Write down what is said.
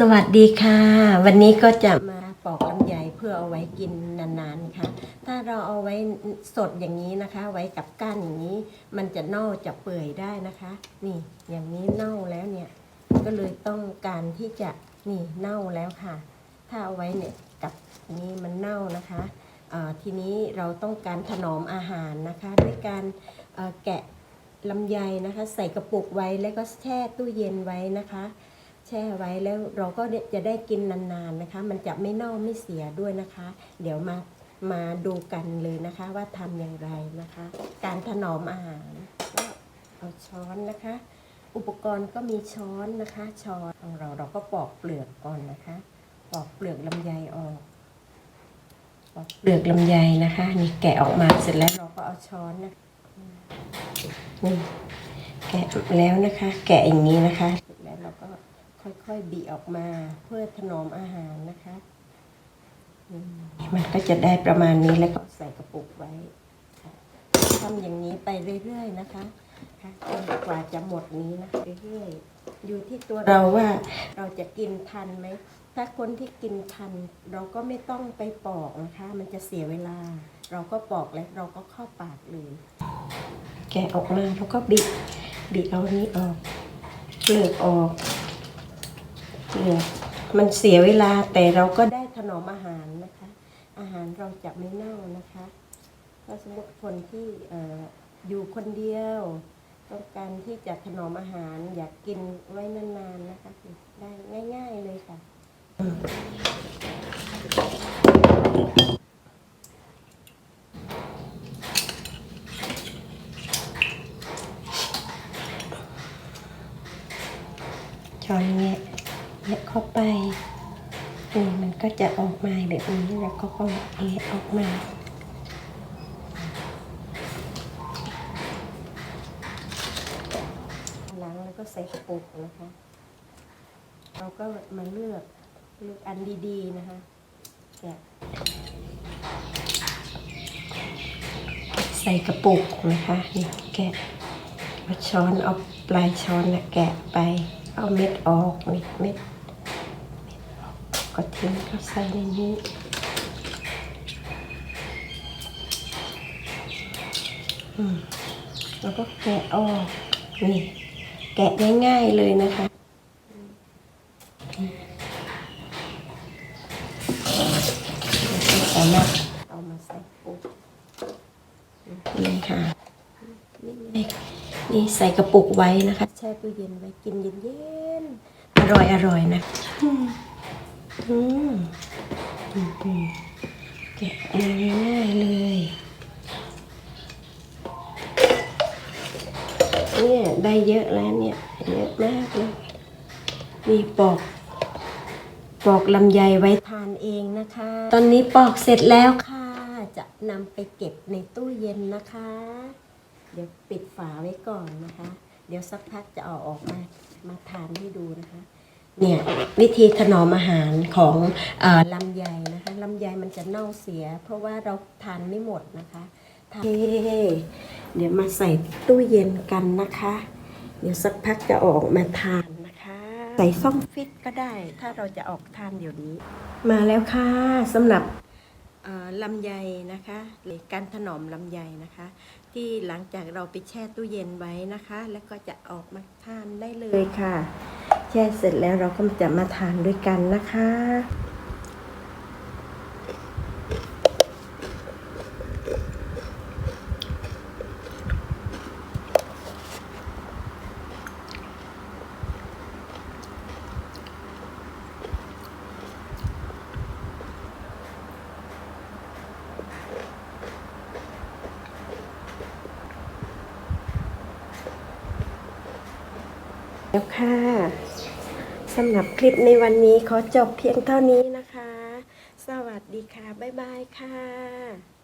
สวัสดีค่ะ วันนี้ก็จะมาปอกลำไยเพื่อเอาไว้กินนานๆค่ะ ถ้าเราเอาไว้สดอย่างนี้นะคะ ไว้กับก้านอย่างนี้ มันจะเน่าจะเปื่อยได้นะคะ นี่อย่างนี้เน่าแล้วเนี่ย ก็เลยต้องการที่จะนี่เน่าแล้วค่ะ ถ้าเอาไว้เนี่ยกับนี้มันเน่านะคะทีนี้เราต้องการถนอมอาหารนะคะ ด้วยการแกะลำไยนะคะ ใส่กระปุกไว้แล้วก็แช่ตู้เย็นไว้นะคะ แช่ไว้แล้วเราก็จะได้กินนานๆนะคะ มันจะไม่เน่าไม่เสียด้วยนะคะ เดี๋ยวมามาดูกันเลยนะคะว่าทำอย่างไรนะคะ การถนอมอาหารก็เอาช้อนนะคะ อุปกรณ์ก็มีช้อนนะคะ ช้อนของเราเราก็ปอกเปลือกก่อนนะคะ ปอกเปลือกลำไยออก ปอกเปลือกลำไยนะคะ นี่แกะออกมาเสร็จแล้วเราก็เอาช้อนนะนี่แกะแล้วนะคะ แกะอย่างนี้นะคะเสร็จแล้วเราก็ ค่อยๆบีออกมาเพื่อถนอมอาหารนะคะ มันก็จะได้ประมาณนี้แล้วก็ใส่กระปุกไว้ทำอย่างนี้ไปเรื่อยๆนะคะจนกว่าจะหมดนี้นะคะเรื่อยๆอยู่ที่ตัวเราว่าเราจะกินทันไหมถ้าคนที่กินทัน เราก็ไม่ต้องไปปอกนะคะ มันจะเสียเวลา เราก็ปอกแล้วเราก็เข้าปากเลยแกะออกมาแล้วก็บิดบิดเอานี้ออกเปลือกออก เปลือกมันเสียเวลาแต่เราก็ได้ถนอมอาหารนะคะ อาหารเราจะไม่เน่านะคะถ้าสมมติคนที่ออยู่คนเดียวต้องการที่จะถนอมอาหารอยากกินไว้นานๆนะคะได้ง่าย ๆเลยค่ะช้อนแงะ แงะเข้าไปนี่มันก็จะออกมาแบบนี้แล้วก็ก็แงะออกมาล้างแล้วก็ใส่กระปุกนะคะ เราก็มาเลือกเลือกอันดีๆนะคะแกะใส่กระปุกนะคะนี่แกะเอาช้อนเอาปลายช้อนนะแกะไปเอาเม็ดออกเม็ด ออกก็ทิ้งก็ใส่ในนี้แล้วก็แกะออกนี่แกะง่ายๆเลยนะคะเอามาเอามาใส่ปุ๊บนี่ค่ะนี่ไงนี่ใส่กระปุกไว้นะคะ แช่ตู้เย็นไว้กินเย็นๆอร่อยอร่อยนะ อืมอืมอือืมแกะง่ายเลยเนี่ยได้เยอะแล้วเนี่ยเยอะมากเลยนี่ปอก ปอกลำไยไว้ทานเองนะคะ ตอนนี้ปอกเสร็จแล้วค่ะ จะนำไปเก็บในตู้เย็นนะคะ เดี๋ยวปิดฝาไว้ก่อนนะคะ เดี๋ยวสักพักจะเอาออกมามาทานให้ดูนะคะ เนี่ยวิธีถนอมอาหารของอลำไยนะคะลำไยมันจะเน่าเสีย เพราะว่าเราทานไม่หมดนะคะทานเดี๋ยวมาใส่ตู้เย็นกันนะคะ เดี๋ยวสักพักจะออกมาทานนะคะ ใส่ซ่องฟิตก็ได้ ถ้าเราจะออกทานเดี๋ยวนี้ มาแล้วค่ะสำหรับลำไยนะคะหรือการถนอมลำไยนะคะ ที่หลังจากเราไปแช่ตู้เย็นไว้นะคะ แล้วก็จะออกมาทานได้เลยค่ะ แช่เสร็จแล้วเราก็จะมาทานด้วยกันนะคะแล้วค่ะ สำหรับคลิปในวันนี้ขอจบเพียงเท่านี้นะคะ สวัสดีค่ะ บ๊ายบายค่ะ